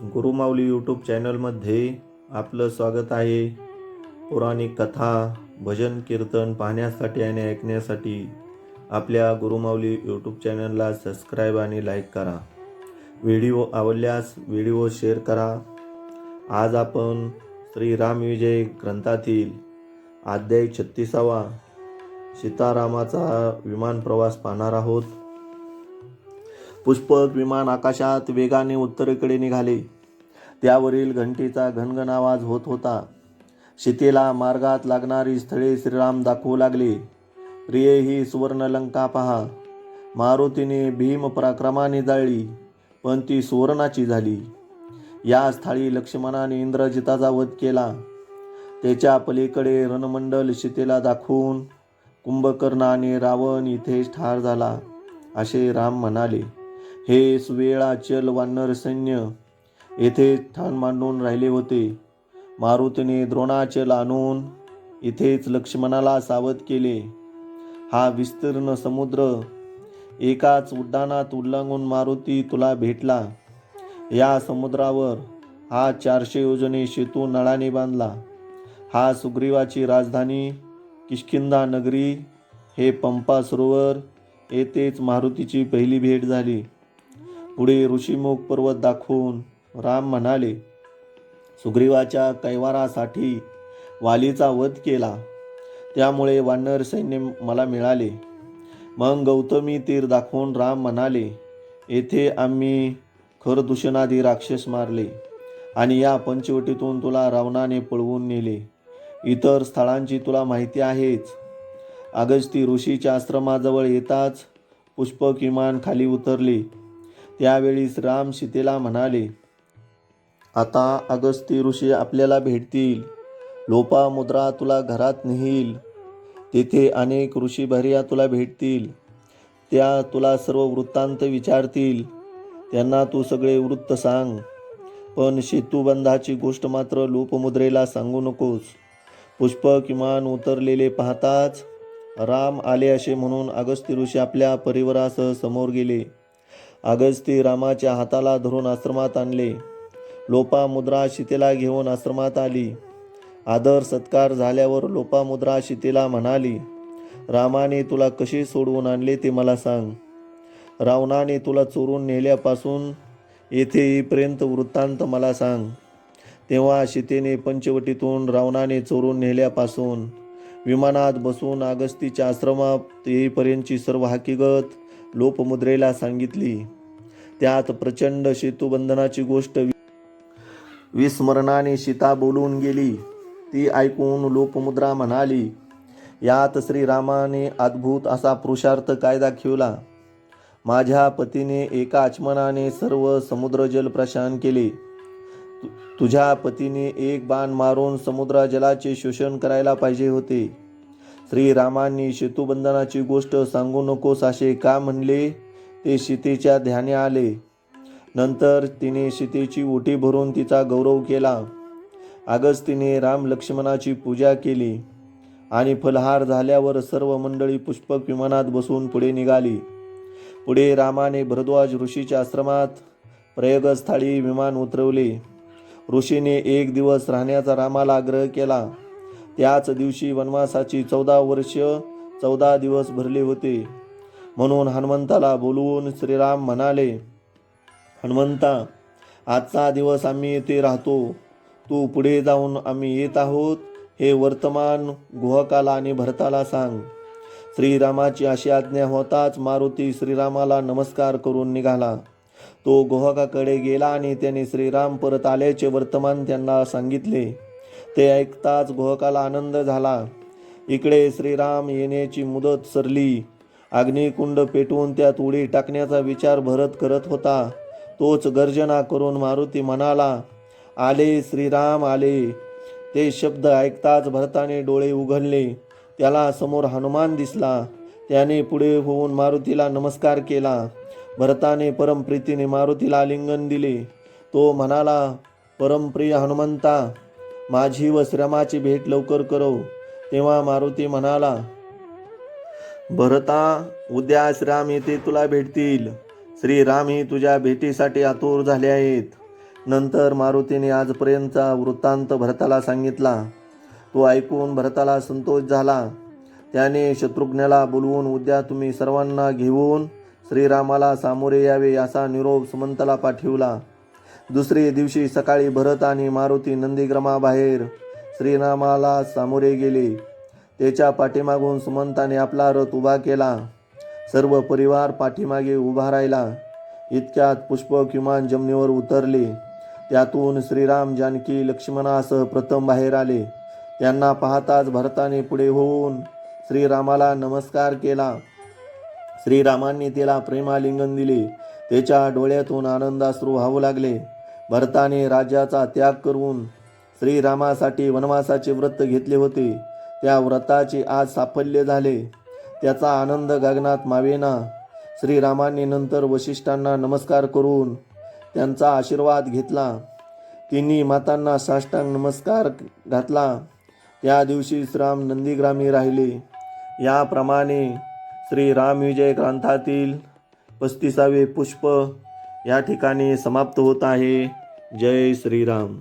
Gurumauli YouTube चॅनलमध्ये आपलं स्वागत आहे. पौराणिक कथा भजन कीर्तन पाहण्यासाठी आणि ऐकण्यासाठी आपल्या गुरुमाऊली यूट्यूब चॅनलला सबस्क्राईब आणि लाईक करा. व्हिडिओ आवडल्यास व्हिडिओ शेअर करा. आज आपण श्री रामविजय ग्रंथातील अध्याय छत्तीसावा सीतारामाचा विमान प्रवास पाहणार आहोत. पुष्पक विमान आकाशात वेगाने उत्तरेकडे निघाले. त्यावरील घंटीचा घनघन आवाज होत होता. सीतेला मार्गात लागणारी स्थळे श्रीराम दाखवू लागले. प्रिये ही सुवर्णलंका पहा. मारुतीने भीम पराक्रमाने जाळली पण ती सुवर्णाची झाली. या स्थळी लक्ष्मणाने इंद्रजिताचा वध केला. त्याच्या पलीकडे रणमंडल सीतेला दाखवून कुंभकर्ण आणि रावण इथेच ठार झाला असे राम म्हणाले. हे सुवेळा चल वानर सैन्य येथे ठाण मांडून राहिले होते. मारुतीने द्रोणाचल आणून इथेच लक्ष्मणाला सावध केले. हा विस्तीर्ण समुद्र एकाच उड्डाणात उल्लंघून मारुती तुला भेटला. या समुद्रावर हा चारशे योजने शेतू नळाने बांधला. हा सुग्रीवाची राजधानी किष्किंदा नगरी हे पंपा सरोवर येथेच मारुतीची पहिली भेट झाली. पुढे ऋषीमुख पर्वत दाखवून राम म्हणाले सुग्रीवाच्या कैवारासाठी वालीचा वध केला. त्यामुळे वानर सैन्य मला मिळाले. मग गौतमी तीर दाखवून राम म्हणाले येथे आम्ही खरदूषणादी राक्षस मारले आणि या पंचवटीतून तुला रावणाने पळवून नेले. इतर स्थळांची तुला माहिती आहेच. अगस्ती ऋषीच्या आश्रमाजवळ येताच पुष्प किमान खाली उतरले. त्यावेळीस राम सीतेला म्हणाले आता अगस्ती ऋषी आपल्याला भेटतील. लोपा मुद्रा तुला घरात नेईल. तेथे अनेक ऋषीभर्या तुला भेटतील. त्या तुला सर्व वृत्तांत विचारतील. त्यांना तू सगळे वृत्त सांग. पण सेतुबंधाची गोष्ट मात्र लोपमुद्रेला सांगू नकोस. पुष्प किमान उतरलेले पाहताच राम आले असे म्हणून अगस्ती ऋषी आपल्या परिवारासह समोर गेले. अगस्ती रामाच्या हाताला धरून आश्रमात आणले. लोपामुद्रा शितेला घेऊन आश्रमात आली. आदर सत्कार झाल्यावर लोपामुद्रा शितेला म्हणाली रामाने तुला कशी सोडवून आणले ते मला सांग. रावणाने तुला चोरून नेल्यापासून येथे येईपर्यंत वृत्तांत मला सांग. तेव्हा शितेने पंचवटीतून रावणाने चोरून नेल्यापासून विमानात बसून अगस्तीच्या आश्रमात येईपर्यंतची सर्व हकीकत लोपमुद्रेला सांगितली. त्यात प्रचंड सेतुबंधनाची गोष्ट विस्मरणाने सीता बोलून गेली. ती ऐकून लोपमुद्रा म्हणाली यात श्रीरामाने अद्भुत असा पुरुषार्थ काय दाखविला माझ्या पतीने एका आचमनाने सर्व समुद्रजल प्रशान केले. तुझ्या पतीने एक बाण मारून समुद्र जलाचे शोषण करायला पाहिजे होते. श्रीरामांनी सेतुबंधनाची गोष्ट सांगू नकोस असे का म्हणले? ते सीतेच्या ध्याने आले. नंतर तिने सीतेची ओटी भरून तिचा गौरव केला. अगस्तीने राम लक्ष्मणाची पूजा केली आणि फलहार झाल्यावर सर्व मंडळी पुष्पक विमानात बसून पुढे निघाली. पुढे रामाने भरद्वाज ऋषीच्या आश्रमात प्रयोगस्थळी विमान उतरवले. ऋषीने एक दिवस राहण्याचा रामाला आग्रह केला. त्याच दिवशी वनवासाची चौदा वर्ष चौदा दिवस भरले होते. म्हणून हनुमंताला बोलवून श्रीराम म्हणाले हनुमंता आजचा दिवस आम्ही येथे राहतो. तू पुढे जाऊन आम्ही येत आहोत. हे वर्तमान गुहकाला आणि भरताला सांग श्रीरामाची अशी आज्ञा होताच मारुती श्रीरामाला नमस्कार करून निघाला. तो गुहकाकडे गेला आणि त्याने श्रीराम परत आल्याचे वर्तमान त्यांना सांगितले. ते ऐकताच गोहकाला आनंद झाला. इकडे श्रीराम येण्याची मुदत सरली. अग्निकुंड पेटवून त्यात उडी टाकण्याचा विचार भरत करत होता. तोच गर्जना करून मारुती म्हणाला आले श्रीराम आले. ते शब्द ऐकताच भरताने डोळे उघडले. त्याला समोर हनुमान दिसला. त्याने पुढे होऊन मारुतीला नमस्कार केला. भरताने परमप्रीतीने मारुतीला आलिंगन दिले. तो म्हणाला परमप्रिय हनुमंता माझी व श्रमाची भेट लवकर करो तेव्हा मारुती म्हणाला भरता उद्या श्रीराम येथे तुला भेटतील. श्रीरामही तुझ्या भेटीसाठी आतुर झाले आहेत. नंतर मारुतीने आजपर्यंतचा वृत्तांत भरताला सांगितला. तो ऐकून भरताला संतोष झाला. त्याने शत्रुघ्नाला बोलवून उद्या तुम्ही सर्वांना घेऊन श्रीरामाला सामोरे यावे असा निरोप सुमंतला पाठविला. दुसरे दिवशी सकाळी भरत आणि मारुती नंदीग्रमाबाहेर श्रीरामाला सामोरे गेले. त्याच्या पाठीमागून सुमंताने आपला रथ उभा केला. सर्व परिवार पाठीमागे उभा राहिला. इतक्यात पुष्प किमान जमिनीवर उतरले. त्यातून श्रीराम जानकी लक्ष्मणासह प्रथम बाहेर आले. त्यांना पाहताच भरताने पुढे होऊन श्रीरामाला नमस्कार केला. श्रीरामांनी त्याला प्रेमालिंगन दिले. त्याच्या डोळ्यातून आनंदाश्रू व्हावू लागले. भरताने राजाचा त्याग करून श्रीरामासाठी वनवासाचे व्रत घेतले होते. त्या व्रताचे आज साफल्य झाले. त्याचा आनंद गगनात मावेना. श्रीरामांनी नंतर वशिष्ठांना नमस्कार करून त्यांचा आशीर्वाद घेतला. तिन्ही मातांना साष्टांग नमस्कार घातला. त्या दिवशी श्रीराम नंदीग्रामी राहिले. याप्रमाणे श्रीराम विजय ग्रंथातील पस्तीसावे पुष्प या ठिकाणी समाप्त होत आहे. जय श्रीराम